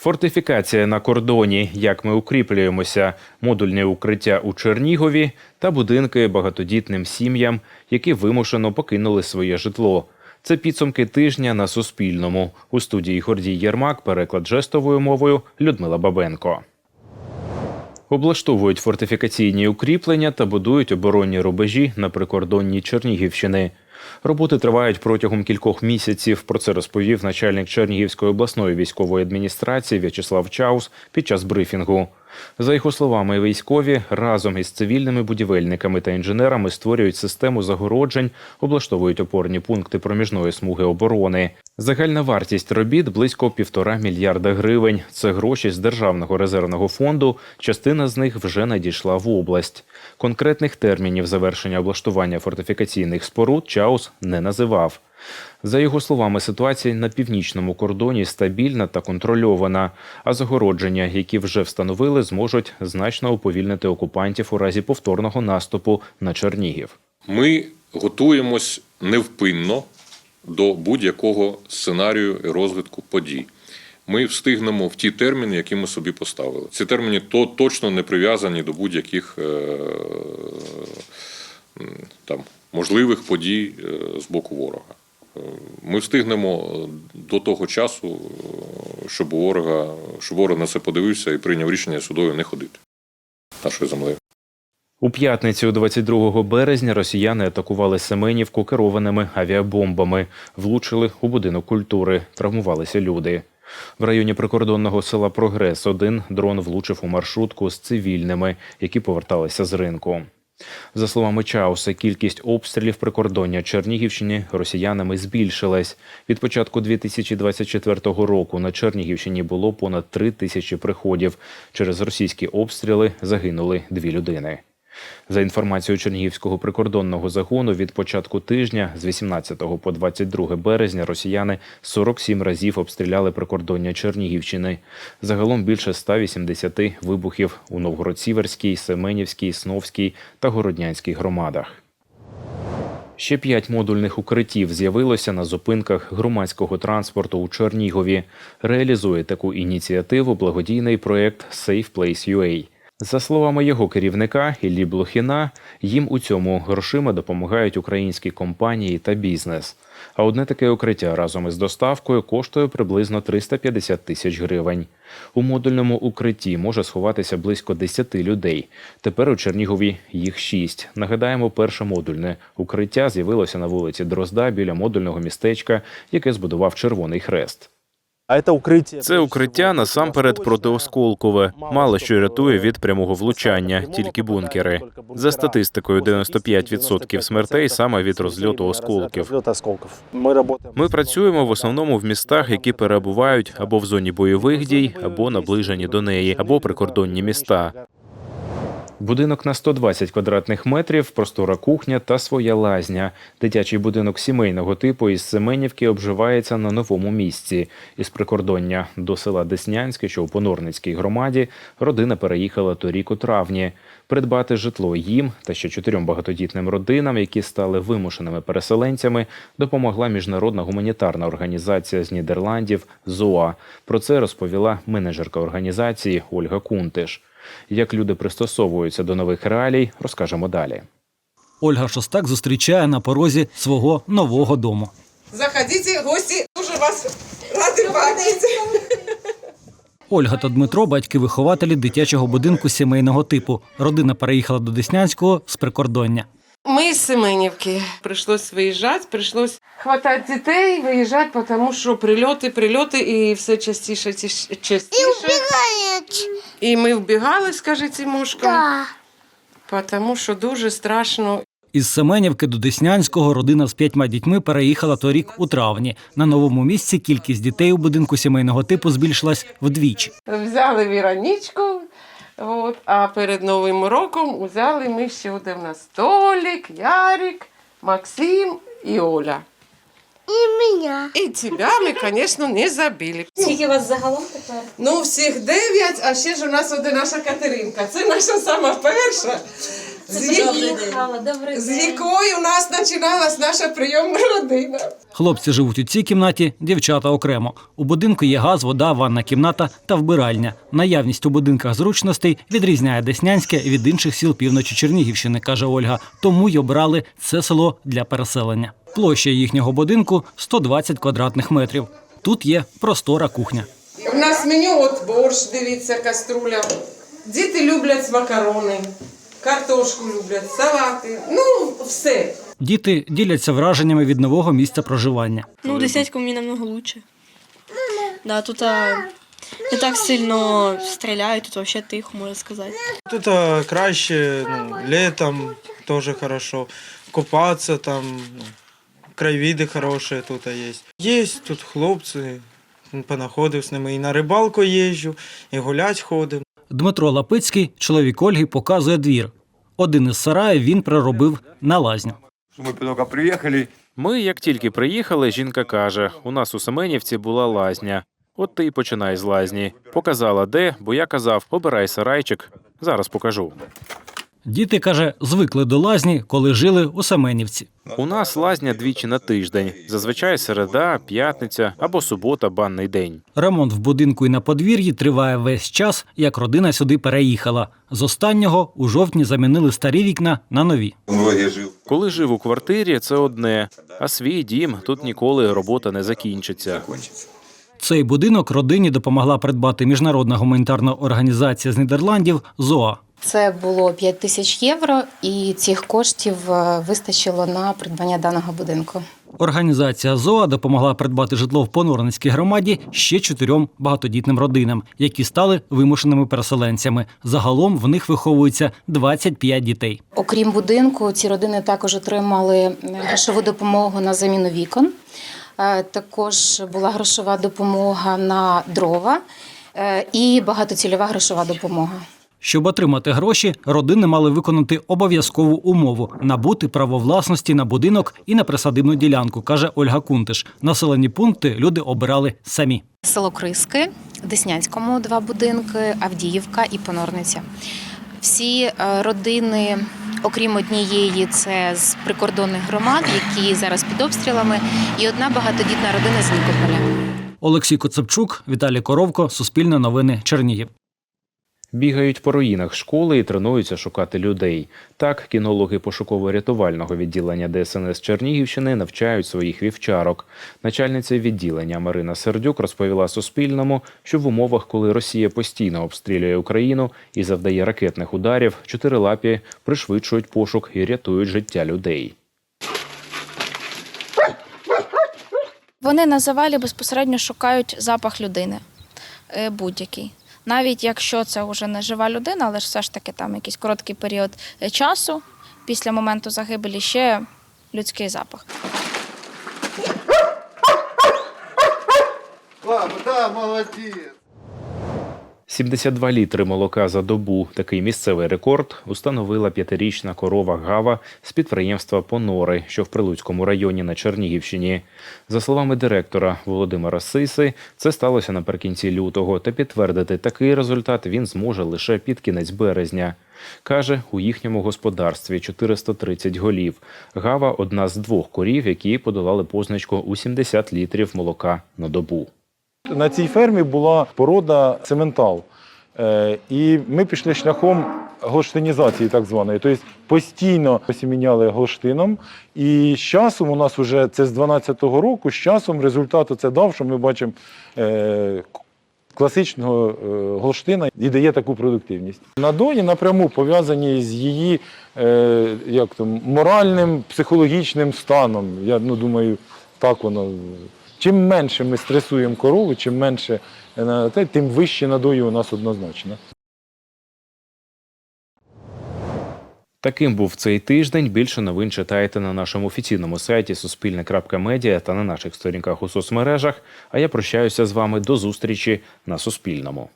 Фортифікація на кордоні, як ми укріплюємося, модульне укриття у Чернігові та будинки багатодітним сім'ям, які вимушено покинули своє житло. Це підсумки тижня на Суспільному. У студії Гордій Єрмак, переклад жестовою мовою Людмила Бабенко. Облаштовують фортифікаційні укріплення та будують оборонні рубежі на прикордонні Чернігівщини. Роботи тривають протягом кількох місяців. Про це розповів начальник Чернігівської обласної військової адміністрації В'ячеслав Чаус під час брифінгу. За його словами, військові разом із цивільними будівельниками та інженерами створюють систему загороджень, облаштовують опорні пункти проміжної смуги оборони. Загальна вартість робіт близько півтора мільярда гривень. Це гроші з державного резервного фонду. Частина з них вже надійшла в область. Конкретних термінів завершення облаштування фортифікаційних споруд Чаус не називав. За його словами, ситуація на північному кордоні стабільна та контрольована, а загородження, які вже встановили, зможуть значно уповільнити окупантів у разі повторного наступу на Чернігів. Ми готуємось невпинно до будь-якого сценарію і розвитку подій. Ми встигнемо в ті терміни, які ми собі поставили. Ці терміни то точно не прив'язані до будь-яких е, там можливих подій е, з боку ворога. Е, Ми встигнемо до того часу, е, щоб ворога, щоб ворог на це подивився і прийняв рішення судою не ходити нашою землею. У п'ятницю, 22 березня, росіяни атакували Семенівку керованими авіабомбами, влучили у будинок культури, травмувалися люди. В районі прикордонного села Прогрес один дрон влучив у маршрутку з цивільними, які поверталися з ринку. За словами Чауса, кількість обстрілів прикордоння Чернігівщини росіянами збільшилась. Від початку 2024 року на Чернігівщині було понад три тисячі приходів. Через російські обстріли загинули дві людини. За інформацією Чернігівського прикордонного загону, від початку тижня з 18 по 22 березня росіяни 47 разів обстріляли прикордоння Чернігівщини. Загалом більше 180 вибухів у Новгород-Сіверській, Семенівській, Сновській та Городнянській громадах. Ще п'ять модульних укриттів з'явилося на зупинках громадського транспорту у Чернігові. Реалізує таку ініціативу благодійний проєкт Safe Place UA. За словами його керівника Іллі Блохіна, їм у цьому грошима допомагають українські компанії та бізнес. А одне таке укриття разом із доставкою коштує приблизно 350 тисяч гривень. У модульному укритті може сховатися близько 10 людей. Тепер у Чернігові їх 6. Нагадаємо, перше модульне укриття з'явилося на вулиці Дрозда біля модульного містечка, яке збудував Червоний Хрест. Це укриття насамперед протиосколкове. Мало що рятує від прямого влучання, тільки бункери. За статистикою, 95% смертей саме від. Розльоту осколків. Ми працюємо в основному в містах, які перебувають або в зоні бойових дій, або наближені до неї, або прикордонні міста. Будинок на 120 квадратних метрів, простора кухня та своя лазня. Дитячий будинок сімейного типу із Семенівки обживається на новому місці. Із прикордоння до села Деснянське, що у Понорницькій громаді, родина переїхала торік у травні. Придбати житло їм та ще чотирьом багатодітним родинам, які стали вимушеними переселенцями, допомогла міжнародна гуманітарна організація з Нідерландів ЗОА. Про це розповіла менеджерка організації Ольга Кунтиш. Як люди пристосовуються до нових реалій, розкажемо далі. Ольга Шостак зустрічає на порозі свого нового дому. Заходіть, гості дуже вас рады бачити. Ольга та Дмитро батьки-вихователі дитячого будинку сімейного типу. Родина переїхала до Деснянського з прикордоння. Ми з Семенівки. Прийшлось виїжджати, прийшлось хватати дітей, виїжджати, тому що прильоти, прильоти і все частіше, тіш- частіше. І ми вбігали, скаже Тимошка. Да. Тому що дуже страшно. Із Семенівки до Деснянського родина з п'ятьма дітьми переїхала торік у травні. На новому місці кількість дітей у будинку сімейного типу збільшилась вдвічі. Взяли Віронічку, от, а перед Новим роком взяли ми ще один на столик, Ярик, Максим і Оля. І мене. І тебе ми, звісно, не забили. Скільки вас загалом тепер? Ну, всіх дев'ять, а ще ж у нас одна наша Катеринка. Це наша сама перша. З, вік- з якою у нас починалась наша прийомна родина. Хлопці живуть у цій кімнаті, дівчата окремо. У будинку є газ, вода, ванна кімната та вбиральня. Наявність у будинках зручностей відрізняє Деснянське від інших сіл півночі Чернігівщини, каже Ольга. Тому й обрали це село для переселення. Площа їхнього будинку 120 квадратних метрів. Тут є простора кухня. У нас меню от борщ, дивіться, каструля. Діти люблять макарони, картошку люблять, салати. Ну, все. Діти діляться враженнями від нового місця проживання. Ну, Деснянську мені намного лучше. Да, тут а, не так сильно стріляють, тут взагалі тихо, можна сказати. Тут а, краще ну, летом тоже хорошо. Купаться там, ну, краєвиди хороші тут є. Є тут хлопці, понаходив з ними і на рибалку їжджу, і гулять ходимо. Дмитро Лапицький, чоловік Ольги, показує двір. Один із сараїв він приробив на лазню. Ми только приїхали. Ми, як тільки приїхали, жінка каже: у нас у Семенівці була лазня. От ти й починай з лазні. Показала де, бо я казав, обирай сарайчик. Зараз покажу. Діти, каже, звикли до лазні, коли жили у Семенівці. У нас лазня двічі на тиждень. Зазвичай середа, п'ятниця або субота, банний день. Ремонт в будинку і на подвір'ї триває весь час, як родина сюди переїхала. З останнього у жовтні замінили старі вікна на нові. Коли жив у квартирі, це одне, а свій дім тут ніколи робота не закінчиться. Цей будинок родині допомогла придбати міжнародна гуманітарна організація з Нідерландів ЗОА. Це було 5 тисяч євро, і цих коштів е, вистачило на придбання даного будинку. Організація ЗОА допомогла придбати житло в Понорницькій громаді ще чотирьом багатодітним родинам, які стали вимушеними переселенцями. Загалом в них виховується 25 дітей. Окрім будинку, ці родини також отримали е, грошову допомогу на заміну вікон. Е, Також була грошова допомога на дрова і багатоцільова грошова допомога. Щоб отримати гроші, родини мали виконати обов'язкову умову набути право власності на будинок і на присадибну ділянку, каже Ольга Кунтиш. Населені пункти люди обирали самі. Село Криски, Деснянському два будинки, Авдіївка і Понорниця. Всі е, родини, окрім однієї, це з прикордонних громад, які зараз під обстрілами, і одна багатодітна родина з Нікополя. Олексій Коцепчук, Віталій Коровко, Суспільне новини, Чернігів. Бігають по руїнах школи і тренуються шукати людей. Так, кінологи пошуково-рятувального відділення ДСНС Чернігівщини навчають своїх вівчарок. Начальниця відділення Марина Сердюк розповіла Суспільному, що в умовах, коли Росія постійно обстрілює Україну і завдає ракетних ударів, чотирилапі пришвидшують пошук і рятують життя людей. Вони на завалі безпосередньо шукають запах людини е, будь-який. Навіть якщо це вже не жива людина, але ж все ж таки там якийсь короткий період е, часу після моменту загибелі ще людський запах. Папа, да, молодец. 72 літри молока за добу. Такий місцевий рекорд установила п'ятирічна корова Гава з підприємства Понори, що в Прилуцькому районі на Чернігівщині. За словами директора Володимира Сиси, це сталося наприкінці лютого, та підтвердити такий результат він зможе лише під кінець березня. Каже, у їхньому господарстві 430 голів. Гава одна з двох корів, які подолали позначку у 70 літрів молока на добу. На цій фермі була порода цементал. Е, І ми пішли шляхом голштинізації, так званої. Тобто постійно осіміняли голштином. І з часом у нас вже це з 12-го року, з часом результат це дав, що ми бачимо е, класичного е, голштина і дає таку продуктивність. Надої напряму пов'язані з її як там, моральним, психологічним станом. Я ну, думаю, так воно. Чим менше ми стресуємо корову, чим менше е, тим вище надої у нас однозначно. Таким був цей тиждень. Більше новин читайте на нашому офіційному сайті Суспільне.Медіа та на наших сторінках у соцмережах. А я прощаюся з вами до зустрічі на Суспільному.